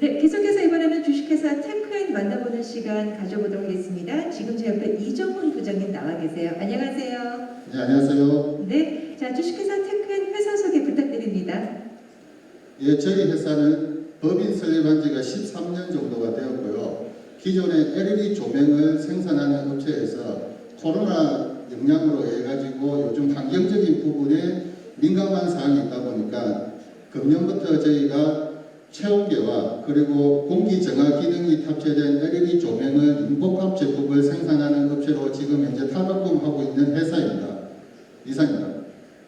네, 계속해서 이번에는 주식회사 테크엔 만나보는 시간 가져보도록 하겠습니다. 지금 제 옆에 이정훈 부장님 나와 계세요. 안녕하세요. 네, 안녕하세요. 네, 자 주식회사 테크엔 회사 소개 부탁드립니다. 예, 저희 회사는 법인 설립한 지가 13년 정도가 되었고요. 기존의 LED 조명을 생산하는 업체에서 코로나 영향으로 해가지고 요즘 환경적인 부분에 민감한 사항이 있다 보니까 금년부터 저희가 체온계와 그리고 공기 정화 기능이 탑재된 LED 조명을 인복합 제품을 생산하는 업체로 지금 현재 탈바꿈하고 있는 회사입니다. 이상입니다.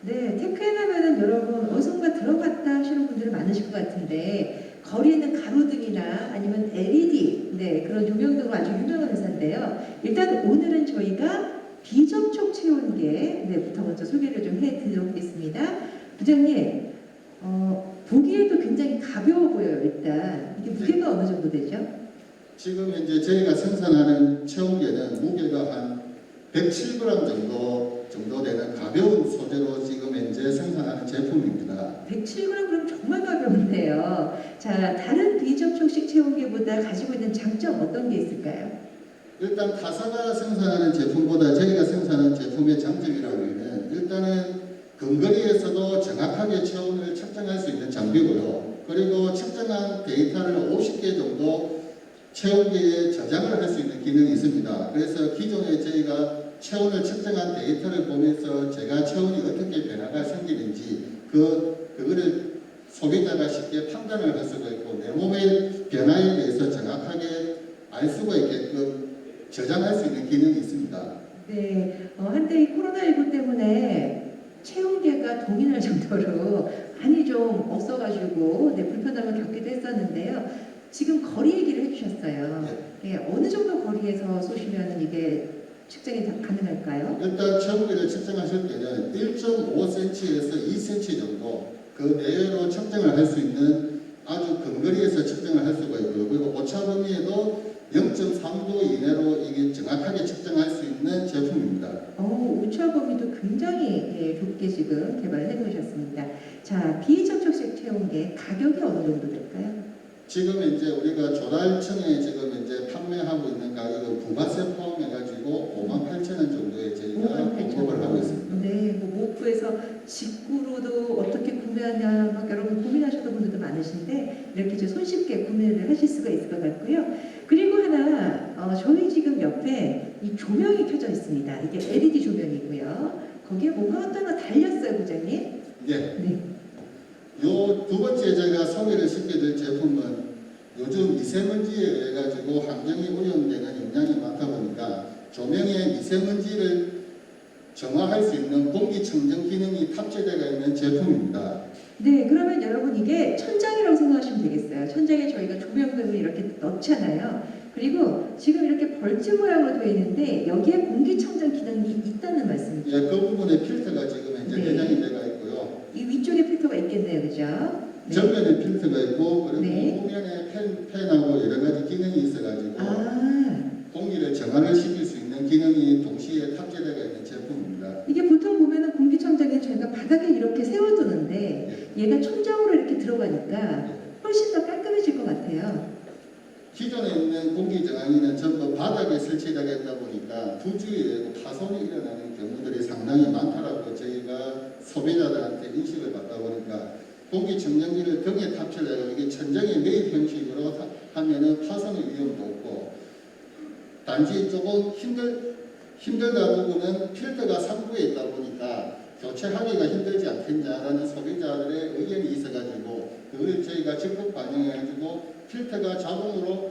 네, 테크엔 하면은 여러분 어디선가 들어봤다 하시는 분들이 많으실 것 같은데 거리에 있는 가로등이나 아니면 LED 네 그런 조명 등으로 아주 유명한 회사인데요. 일단 오늘은 저희가 비접촉 체온계 네부터 먼저 소개를 좀 해드리겠습니다. 부장님 어, 보기에도 굉장히 가벼워 보여요. 일단 이게 무게가 어느 정도 되죠? 지금 현재 저희가 생산하는 체온계는 무게가 한 107g 정도 정도 되는 가벼운 소재로 지금 현재 생산하는 제품입니다. 107g 그럼 정말 가벼운데요. 자, 다른 비접촉식 체온계보다 가지고 있는 장점 어떤 게 있을까요? 일단 타사가 생산하는 제품보다 저희가 생산하는 제품의 장점이라고 하면 일단은 근거리에서도 정확하게 체온을 측정할 수 있는 장비고요. 그리고 측정한 데이터를 50개 정도 체온계에 저장을 할 수 있는 기능이 있습니다. 그래서 기존에 저희가 체온을 측정한 데이터를 보면서 제가 체온이 어떻게 변화가 생기는지 그 그거를 소비자가 쉽게 판단을 할 수가 있고 내 몸의 변화에 대해서 정확하게 알 수가 있게끔 저장할 수 있는 기능이 있습니다. 네, 어, 한때 이 코로나19 때문에 체온계가 동일할 정도로 많이 좀 없어가지고 네, 불편함을 겪기도 했었는데요. 지금 거리 얘기를 해주셨어요. 네, 어느 정도 거리에서 쏘시면 이게 측정이 다 가능할까요? 일단 체온계를 측정하실 때는 1.5cm에서 2cm 정도 그 내외로 측정을 할 수 있는 아주 근거리에서 측정을 할 수가 있고요. 그리고 오차 범위에도 0.3도 이내로 이게 정확하게 측정할 수 있는 제품입니다. 어, 오차 범위도 굉장히 예, 좁게 지금 개발해 놓으셨습니다. 자, 비접촉식 체온계 가격이 어느 정도 될까요? 지금 이제 우리가 조달청에 지금 이제 판매하고 있는 가격은 부가세 포함해가지고 5만 8천 원 정도에 저희가 공급을 하고 있습니다. 네, 뭐 모프에서 직구로도 어떻게 구매하냐 막 여러분 고민하셨던 분들도 많으신데 이렇게 좀 손쉽게 구매를 하실 수가 있을 것 같고요. 그리고 하나 어, 저희 옆에 이 조명이 켜져 있습니다. 이게 LED 조명이고요. 거기에 뭔가 어떤 거 달렸어요, 부장님. 예. 네. 요 두 번째 제가 소개를 시켜 드릴 제품은 요즘 미세먼지에 의해 가지고 환경이 오염되는 영향이 많다 보니까 조명에 미세먼지를 정화할 수 있는 공기 청정 기능이 탑재되어 있는 제품입니다. 네, 그러면 여러분 이게 천장이라고 생각하시면 되겠어요. 천장에 저희가 조명등을 이렇게 넣잖아요. 그리고 지금 이렇게 벌집 모양으로 되어 있는데 여기에 공기청정 기능이 있다는 말씀이죠. 예, 그 부분에 필터가 지금 현재 네. 내장이 되어 있고요. 이 위쪽에 필터가 있겠네요, 그죠? 네. 전면에 필터가 있고 그리고 네. 후면에 팬, 팬하고 여러 가지 기능이 있어가지고 아, 공기를 정화를 시킬 수 있는 기능이 동시에 탑재되어 있는 제품입니다. 이게 보통 보면은 공기청정기 저희가 바닥에 이렇게 세워두는데 얘가 천장으로 이렇게 들어가니까 훨씬 더 깔끔해질 것 같아요. 기존에 있는 공기 정화기는 전부 바닥에 설치되어 있다 보니까 부주의에 파손이 일어나는 경우들이 상당히 많다라고 저희가 소비자들한테 인식을 받다 보니까 공기 청정기를 등에 탑재를 해서 이게 천장에 매입 형식으로 하- 하면은 파손의 위험도 없고 단지 조금 힘들 힘들다 부분은 필터가 상부에 있다 보니까 교체하기가 힘들지 않겠냐라는 소비자들의 의견이 있어가지고 그걸 저희가 적극 반영해가지고 필터가 자동으로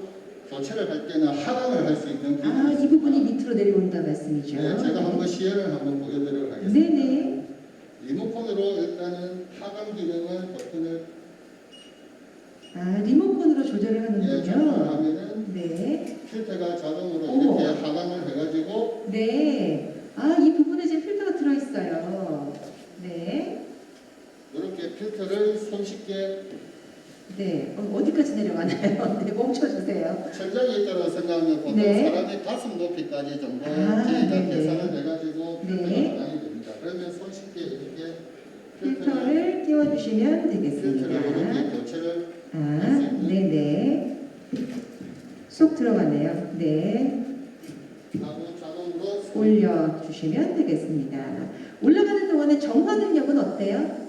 교체를 할 때는 하강을 할 수 있는 아, 기능이 이 부분이 밑으로 내려온다 말씀이죠. 네, 제가 한번 시연을 한번 보여드리도록 하겠습니다. 네네. 리모컨으로 일단은 하강 기능을 버튼을 아, 리모컨으로 조절을 예, 하는군요. 조절하면은 네. 필터가 자동으로 어머. 이렇게 하강을 해가지고 네. 아, 이 부분에 지금 필터가 들어있어요. 네. 이렇게 필터를 손쉽게 네, 어디까지 내려가나요? 네, 멈춰주세요. 전략에 따라 생각하면 보통 네. 사람의 가슴 높이까지 정도 아, 저희가 네. 계산을 해가지고 네. 표현을 반영이 됩니다. 그러면 손쉽게 이렇게 필터를 끼워주시면 되겠습니다. 아, 네네. 네. 쏙 들어가네요. 네. 올려주시면 되겠습니다. 올라가는 동안에 정화 능력은 어때요?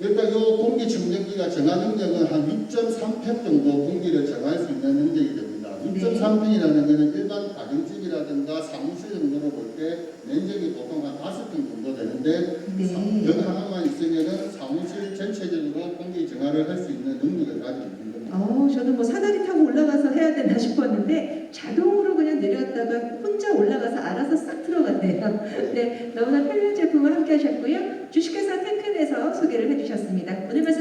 일단 요 공기 청정기가 정화 능력은 한 6.3팩 정도 공기를 정할 수 있는 능력이 됩니다. 네. 6.3팩이라는 것은 일반 가정집이라든가 사무실 정도로 볼 때 면적이 보통 한 5평 정도 되는데 네. 벽 하나만 있으면은 사무실 전체적으로 공기 정화를 할 수 있는 능력을 가지고 있는 겁니다. 어, 저는 뭐 사다리 타고 올라가서 해야 되나 싶었는데 자동으로 그냥 내려왔다가 혼자 올라가서 알아서 싹 들어갔네요. 네, 너무나 편리한 제품을 함께 하셨고요. 주식회사 해주셨습니다. 오늘 말씀